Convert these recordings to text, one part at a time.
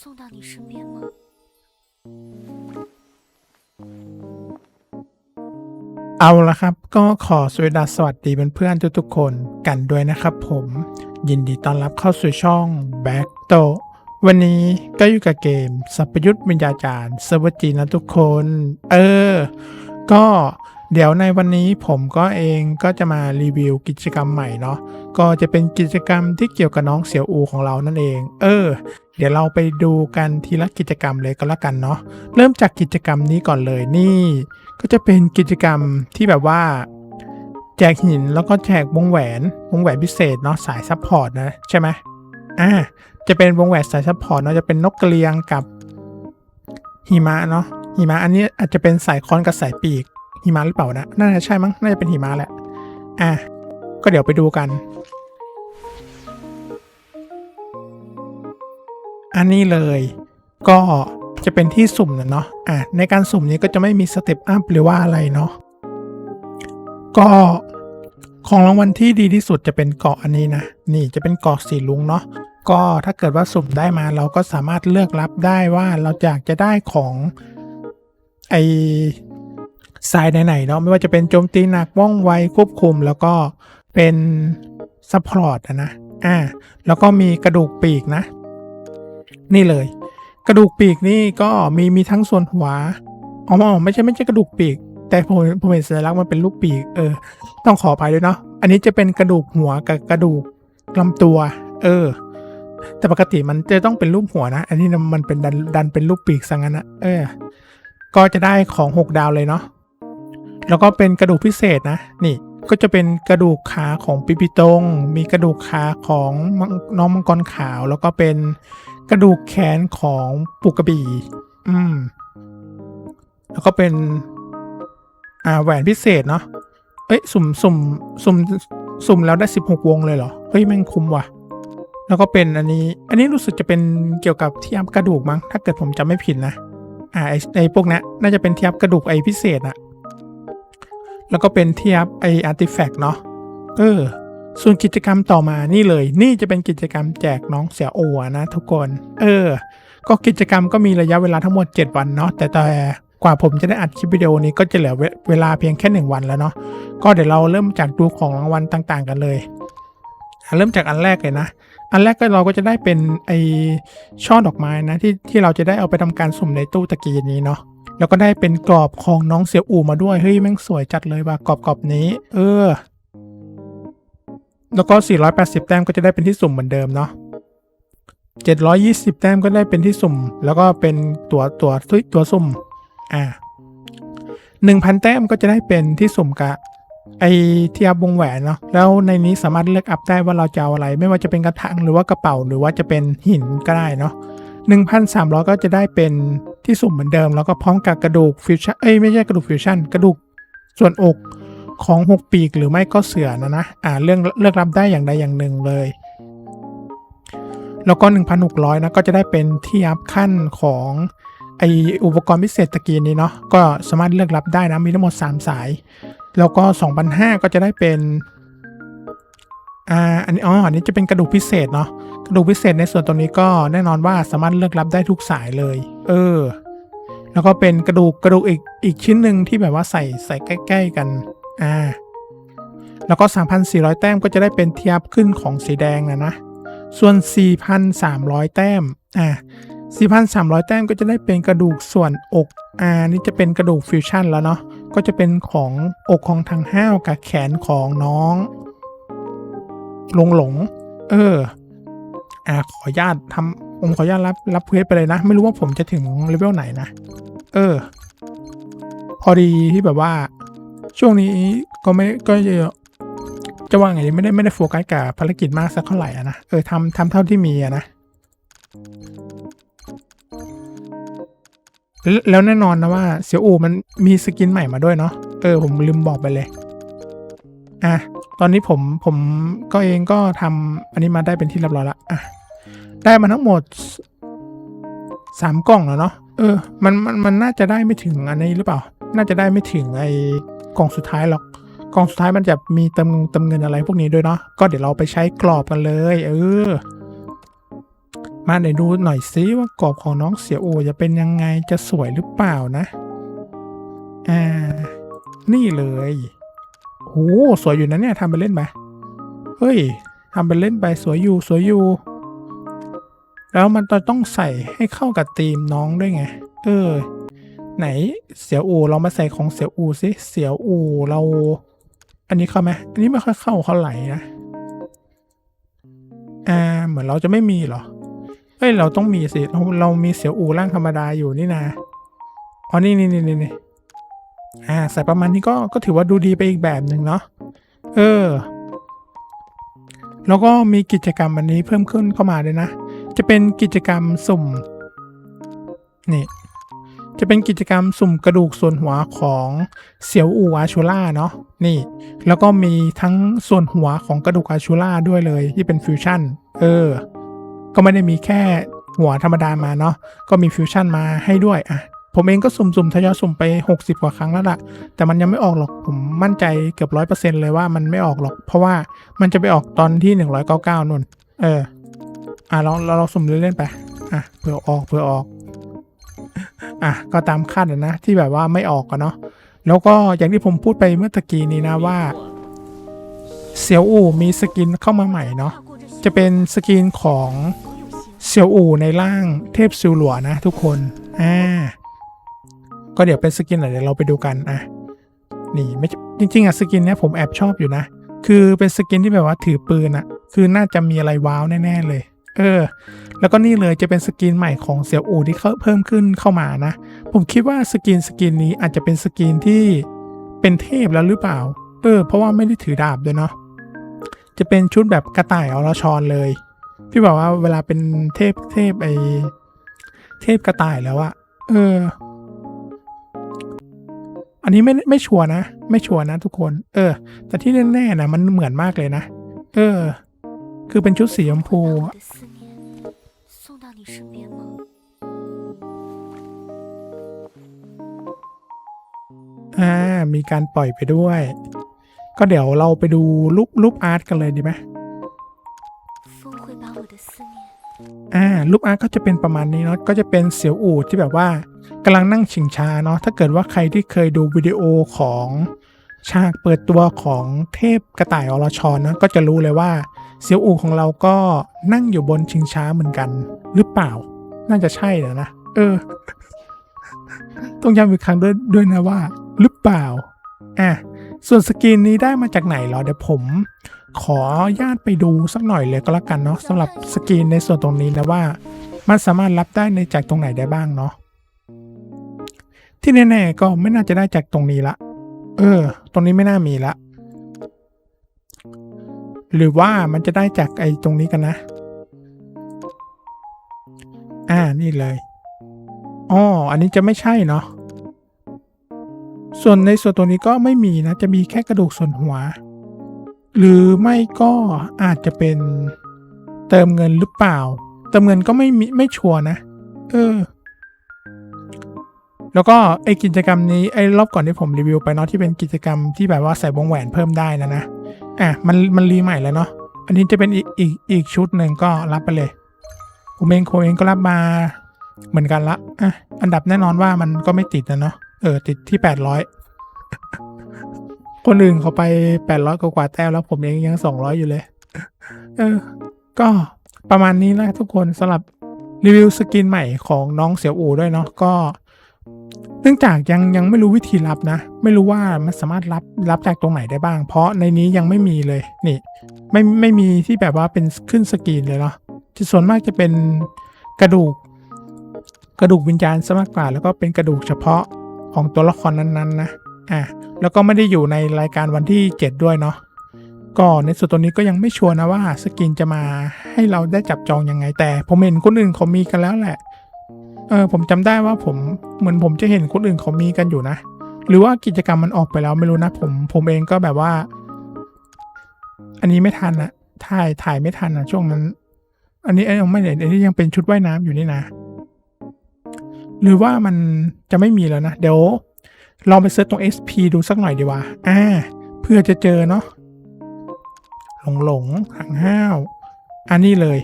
送到你身边吗？ เอาละครับ ก็ขอสวัสดีสวัสดีเพื่อนๆทุกๆคนกันด้วยนะครับผม ยินดีต้อนรับเข้าสู่ช่อง Back t o วันนี้ก็อยู่กับเกมสัพยุทธวิญญาจารย์เซอร์เวอร์จีนนะทุกคน เออ ก็เดี๋ยวในวันนี้ผมก็เองก็จะมารีวิวกิจกรรมใหม่เนาะ ก็จะเป็นกิจกรรมที่เกี่ยวกับน้องเสี่ยวอูของเรานั่นเอง เออ เดี๋ยวเราไปดูกันทีละกิจกรรมเลยก็แล้วกันเนาะเริ่มจากกิจกรรมนี้ก่อนเลยนี่ ก็จะเป็นกิจกรรมที่แบบว่า แจกหินแล้วก็แจกวงแหวนวงแหวนพิเศษเนาะสายซัพพอร์ตนะใช่ไหมอ่าจะเป็นวงแหวนสายซัพพอร์ตเนาะจะเป็นนกกระเรียงกับหิมะเนาะหิมะอันนี้อาจจะเป็นสายค้อนกับสายปีกหิมะหรือเปล่านะน่าจะใช่มั้งน่าจะเป็นหิมะแหละอะก็เดี๋ยวไปดูกัน อันนี้เลย ก็จะเป็นที่สุ่มนะเนาะอะในการสุ่มนี้ก็จะไม่มีสเต็ปอัพหรือว่าอะไรเนาะก็ของรางวัลที่ดีที่สุดจะเป็นเกาะอันนี้นะ นี่จะเป็นเกาะสีลุงเนาะก็ถ้าเกิดว่าสุ่มได้มาเราก็สามารถเลือกรับได้ว่าเราอยากจะได้ของไอสายไหนๆเนาะไม่ว่าจะเป็นโจมตีหนักว่องไวควบคุม แล้วก็เป็นซัพพอร์ตอะนะอ่าแล้วก็มีกระดูกปีกนะ นี่เลย กระดูกปีกนี่ก็มีมีทั้งส่วนหัวอ๋อไม่ใช่ไม่ใช่กระดูกปีก แต่ผมผมเห็นสัญลักษณ์มันเป็นรูปปีกเออ ต้องขออภัยด้วยเนาะอันนี้จะเป็นกระดูกหัวกับกระดูกลำตัว เออ แต่ปกติมันจะต้องเป็นรูปหัวนะ อันนี้มันเป็นดันดันเป็นรูปปีกซะงั้นนะเออ ก็จะได้ของหกดาวเลยเนาะแล้วก็เป็นกระดูกพิเศษนะ นี่ก็จะเป็นกระดูกขาของปิปิตง มีกระดูกขาของน้องมังกรขาว แล้วก็เป็น กระดูกแขนของปุกกระบี่ อืม แล้วก็เป็น อ่าแหวนพิเศษเนาะ เอ้ย สุ่มสุ่มสุ่มสุ่มแล้วได้สิบหกวงเลยเหรอ เฮ้ยแม่งคุ้มว่ะ แล้วก็เป็นอันนี้ อันนี้รู้สึกจะเป็นเกี่ยวกับที่อัพกระดูกมั้ง ถ้าเกิดผมจำไม่ผิดนะ อ่าไอไอพวกนี้น่าจะเป็นที่อัพกระดูกไอพิเศษอะแล้วก็เป็นเทียบไออาร์ติแฟกต์เนาะ เออ ส่วนกิจกรรมต่อมานี่เลย นี่จะเป็นกิจกรรมแจกน้องเสียโอวนะทุกคน เออ ก็กิจกรรมก็มีระยะเวลาทั้งหมด 7 วันเนาะแต่แต่กว่าผมจะได้อัดคลิปวิดีโอนี้ก็จะเหลือเวลาเพียงแค่ 1 วันแล้วเนาะก็เดี๋ยวเราเริ่มจากดูของรางวัลต่างๆ กันเลย เริ่มจากอันแรกเลยนะ อันแรกก็เราก็จะได้เป็นไอช่อดอกไม้นะที่ที่เราจะได้เอาไปทำการสุ่มในตู้ตะกี้นี้เนาะแล้วก็ได้เป็นกรอบของน้องเสี่ยวอู่มาด้วยเฮ้ยแม่งสวยจัดเลยว่ะกรอบกรอบนี้ เออ แล้วก็ 480 แต้มก็จะได้เป็นที่สุ่มเหมือนเดิมเนาะ 720 แต้มก็ได้เป็นที่สุ่ม แล้วก็เป็นตัวตัวตัวสุ่ม อ่า 1,000 แต้มก็จะได้เป็นที่สุ่มกะไอที่อัพวงแหวนเนาะ แล้วในนี้สามารถเลือกอัพได้ว่าเราจะเอาอะไร ไม่ว่าจะเป็นกระถางหรือว่ากระเป๋าหรือว่าจะเป็นหินก็ได้เนาะ1,300 ก็จะได้เป็นที่สุ่มเหมือนเดิม แล้วก็พร้อมกับกระดูกฟิวชั่น เอ้ยไม่ใช่กระดูกฟิวชั่น กระดูกส่วนอก ของหกปีกหรือไม่ก็เสือนะนะอ่าเรื่องเลือกรับได้อย่างใดอย่างหนึ่งเลย แล้วก็ 1,600 นะก็จะได้เป็นที่อัพขั้นของไออุปกรณ์พิเศษตะกี้นี้เนาะก็สามารถเลือกรับได้นะมีทั้งหมด 3 สาย แล้วก็ 2,500 ก็จะได้เป็นอ่าอันนี้อ๋ออันนี้จะเป็นกระดูกพิเศษเนาะกระดูกพิเศษในส่วนตรงนี้ก็แน่นอนว่าสามารถเลือกรับได้ทุกสายเลย เออ แล้วก็เป็นกระดูกกระดูกอีกอีกชิ้นหนึ่งที่แบบว่าใส่ใส่ใกล้ ๆ กัน อ่าแล้วก็ 3,400 แต้มก็จะได้เป็นเทียบขึ้นของสีแดงนะนะ ส่วน 4,300 แต้ม อ่า 4,300 แต้มก็จะได้เป็นกระดูกส่วนอกอ่านี่จะเป็นกระดูกฟิวชั่นแล้วเนาะ ก็จะเป็นของอกของทางห้าวกับแขนของน้องหลงหลง เออ อ่า ขออนุญาตทำผมขออนุญาตรับรับเควสไปเลยนะ ไม่รู้ว่าผมจะถึงเลเวลไหนนะ เออ พอดีที่แบบว่า ช่วงนี้ก็ไม่ก็จะจะว่าไงไม่ได้ไม่ได้โฟกัสกับภารกิจมากสักเท่าไหร่อะนะเออทำทำเท่าที่มีอะนะแล้วแน่นอนนะว่าเสียวอูมันมีสกินใหม่มาด้วยเนาะเออผมลืมบอกไปเลย อะ ตอนนี้ผมผมก็เองก็ทำอันนี้มาได้เป็นที่เรียบร้อยละอะได้มาทั้งหมดสามกล่องแล้วเนาะเออมันมันมันน่าจะได้ไม่ถึงอันนี้หรือเปล่า น่าจะได้ไม่ถึงไอ กล่องสุดท้ายหรอก กล่องสุดท้ายมันจะมีเติมเติมเงินอะไรพวกนี้ด้วยเนาะก็เดี๋ยวเราไปใช้กรอบกันเลย เออ มาเดี๋ยวดูหน่อยซิว่ากรอบของน้องเสียโอจะเป็นยังไงจะสวยหรือเปล่านะอ่านี่เลยโหสวยอยู่นะเนี่ยทำไปเล่นไปเฮ้ยทำไปเล่นไปสวยอยู่สวยอยู่แล้วมันต้องใส่ให้เข้ากับธีมน้องด้วยไง เออ ไหนเสียวอูเรามาใส่ของเสียวอูสิเสียวอูเรา อันนี้เข้าไหมอันนี้ไม่ค่อยเข้าเขาไหลนะอ่าเหมือนเราจะไม่มีเหรอเฮ้ยเราต้องมีสิเราเรามีเสียวอูร่างธรรมดาอยู่นี่นะอ๋อนี่นี่นี่นี่อ่าใส่ประมาณนี้ก็ก็ถือว่าดูดีไปอีกแบบหนึ่งเนาะเออ แล้วก็มีกิจกรรมอันนี้เพิ่มขึ้นเข้ามาด้วยนะ จะเป็นกิจกรรมสุ่ม นี่ จะเป็นกิจกรรมสุ่มกระดูกส่วนหัวของเสียวอูอาชูล่าเนาะนี่ แล้วก็มีทั้งส่วนหัวของกระดูกอาชูล่าด้วยเลยที่เป็นฟิวชั่นเออ ก็ไม่ได้มีแค่หัวธรรมดามาเนาะก็มีฟิวชั่นมาให้ด้วยอะผมเองก็สุ่มๆทยอยสุ่มไป 60 กว่าครั้งแล้วล่ะ แต่มันยังไม่ออกหรอก ผมมั่นใจเกือบร้อยเปอร์เซ็นเลยว่ามันไม่ออกหรอก เพราะว่ามันจะไปออกตอนที่ 199นู่น เออ อะเราเราเราสุ่มเล่นๆไป อะ เผื่อออก เผื่อออก อะก็ตามคาดอะนะ ที่แบบว่าไม่ออกอะเนาะแล้วก็อย่างที่ผมพูดไปเมื่อตะกี้นี้นะว่าเซียวอู่มีสกินเข้ามาใหม่เนาะจะเป็นสกินของเซียวอู่ในร่างเทพซิวหลัวนะทุกคนอ่าก็เดี๋ยวเป็นสกินไหนเดี๋ยวเราไปดูกันอะนี่ไม่จริงๆอะสกินเนี้ยผมแอบชอบอยู่นะ คือเป็นสกินที่แบบว่าถือปืนอะ คือน่าจะมีอะไรว้าวแน่ ๆ เลย เออ แล้วก็นี่เลยจะเป็นสกินใหม่ของเสี่ยวอูที่เขาเพิ่มขึ้นเข้ามานะ ผมคิดว่าสกินสกินนี้อาจจะเป็นสกินที่เป็นเทพแล้วหรือเปล่า เออ เพราะว่าไม่ได้ถือดาบด้วยเนาะ จะเป็นชุดแบบกระต่ายอรชรเลยพี่บอกว่าเวลาเป็นเทพเทพไอเทพกระต่ายแล้วอะเออ อันนี้ไม่ไม่ชัวนะ ไม่ชัวนะทุกคน เออ แต่ที่แน่ๆนะมันเหมือนมากเลยนะ เออ คือเป็นชุดสีชมพูออ่า มีการปล่อยไปด้วย ก็เดี๋ยวเราไปดูรูปรูปอาร์ตกันเลยดีไหมอ่ารูปอาร์ตก็จะเป็นประมาณนี้เนาะ ก็จะเป็นเสียวอูดที่แบบว่ากำลังนั่งชิงชาเนาะ ถ้าเกิดว่าใครที่เคยดูวิดีโอของฉากเปิดตัวของเทพกระต่ายอรชอนนะก็จะรู้เลยว่า เสียวอู่ของเราก็นั่งอยู่บนชิงช้าเหมือนกัน หรือเปล่า น่าจะใช่นะนะ เออ ต้องย้ำอีกครั้งด้วยด้วยนะว่า หรือเปล่า อะ ส่วนสกินนี้ได้มาจากไหนหรอ เดี๋ยวผม ขอญาตไปดูสักหน่อยเลยก็แล้วกันเนาะสำหรับสกินในส่วนตรงนี้นะว่า มันสามารถรับได้ในจากตรงไหนได้บ้างเนาะ ที่แน่ๆก็ไม่น่าจะได้จากตรงนี้ละ เออ ตรงนี้ไม่น่ามีละ หรือว่ามันจะได้จากไอ้ตรงนี้กันนะ อ่า นี่เลยอ๋ออันนี้จะไม่ใช่เนาะ ส่วนในส่วนตัวนี้ก็ไม่มีนะ จะมีแค่กระดูกส่วนหัว หรือไม่ก็อาจจะเป็นเติมเงินหรือเปล่า เติมเงินก็ไม่มีไม่ชัวร์นะ เออ แล้วก็ไอกิจกรรมนี้ไอรอบก่อนที่ผมรีวิวไปเนาะที่เป็นกิจกรรมที่แบบว่าใส่วงแหวนเพิ่มได้นะนะ อะมันมันรีใหม่แล้วเนาะอันนี้จะเป็นอีกอีกอีกชุดหนึ่งก็รับไปเลยผมเองโคเองก็รับมาเหมือนกันละอะอันดับแน่นอนว่ามันก็ไม่ติดนะเนาะเออติดที่แปดร้อยคนอื่นเขาไปแปดร้อยกว่าแต้มแล้วผมเองยังสองร้อยอยู่เลย เออ ก็ประมาณนี้นะทุกคนสำหรับรีวิวสกินใหม่ของน้องเสี่ยวอู่ด้วยเนาะก็ เนื่องจากยังยังไม่รู้วิธีรับนะ ไม่รู้ว่ามันสามารถรับรับจากตรงไหนได้บ้าง เพราะในนี้ยังไม่มีเลยนี่ ไม่ไม่มีที่แบบว่าเป็นขึ้นสกรีนเลยเนาะจะส่วนมากจะเป็นกระดูก กระดูกวิญญาณซะมากกว่า แล้วก็เป็นกระดูกเฉพาะของตัวละครนั้นๆนะอะแล้วก็ไม่ได้อยู่ในรายการวันที่ 7 ด้วยเนาะก็ในส่วนตัวนี้ก็ยังไม่ชัวร์นะว่าสกินจะมาให้เราได้จับจองยังไงแต่ผมเห็นคนอื่นเขามีกันแล้วแหละ เออผมจำได้ว่าผมเหมือนผมจะเห็นคนอื่นเขามีกันอยู่นะ หรือว่ากิจกรรมมันออกไปแล้วไม่รู้นะ ผมผมเองก็แบบว่า อันนี้ไม่ทันอะถ่ายถ่ายไม่ทันอะช่วงนั้น อันนี้เอ้ยยังไม่เห็นอันนี้ยังเป็นชุดว่ายน้ำอยู่นี่นะ หรือว่ามันจะไม่มีแล้วนะ เดี๋ยวลองไปเซิร์ชตรง SP ดูสักหน่อยดีกว่าอ่า เพื่อจะเจอเนาะหลงหลงหางห้าวอันนี้เลย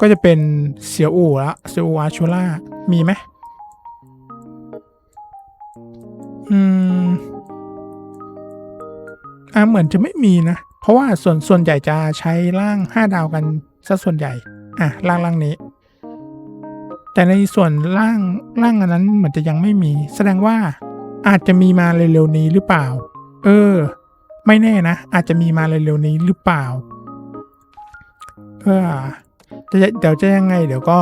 ก็จะเป็นเสียวอู่ละเสียวอูอาชูล่ามีไหมอืมอ่าเหมือนจะไม่มีนะ เพราะว่าส่วนส่วนใหญ่จะใช้ร่างห้าดาวกันซะส่วนใหญ่ อะร่างร่างนี้ แต่ในส่วนร่างร่างอันนั้นเหมือนจะยังไม่มี แสดงว่าอาจจะมีมาเร็วๆนี้หรือเปล่า เออ ไม่แน่นะ อาจจะมีมาเร็วๆนี้หรือเปล่า เออ เดี๋ยวจะยังไง เดี๋ยวก็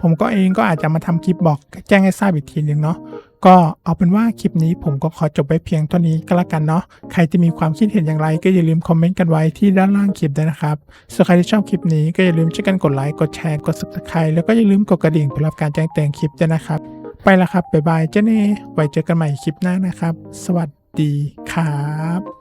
ผมก็เองก็อาจจะมาทำคลิปบอกแจ้งให้ทราบอีกทีหนึ่งเนาะก็เอาเป็นว่าคลิปนี้ผมก็ขอจบไปเพียงเท่านี้ก็แล้วกันเนาะใครจะมีความคิดเห็นอย่างไร ก็อย่าลืมคอมเมนต์กันไว้ที่ด้านล่างคลิปด้วยนะครับส่วนใครที่ชอบคลิปนี้ก็อย่าลืมช่วยกันกดไลค์กดแชร์กด subscribe แล้วก็อย่าลืมกดกระดิ่งเพื่อรับการแจ้งเตือนคลิปด้วยนะครับ ไปล้วครับบ๊ายบายเจ้าเน่ไว้เจอกันใหม่คลิปหน้านะครับ สวัสดีครับ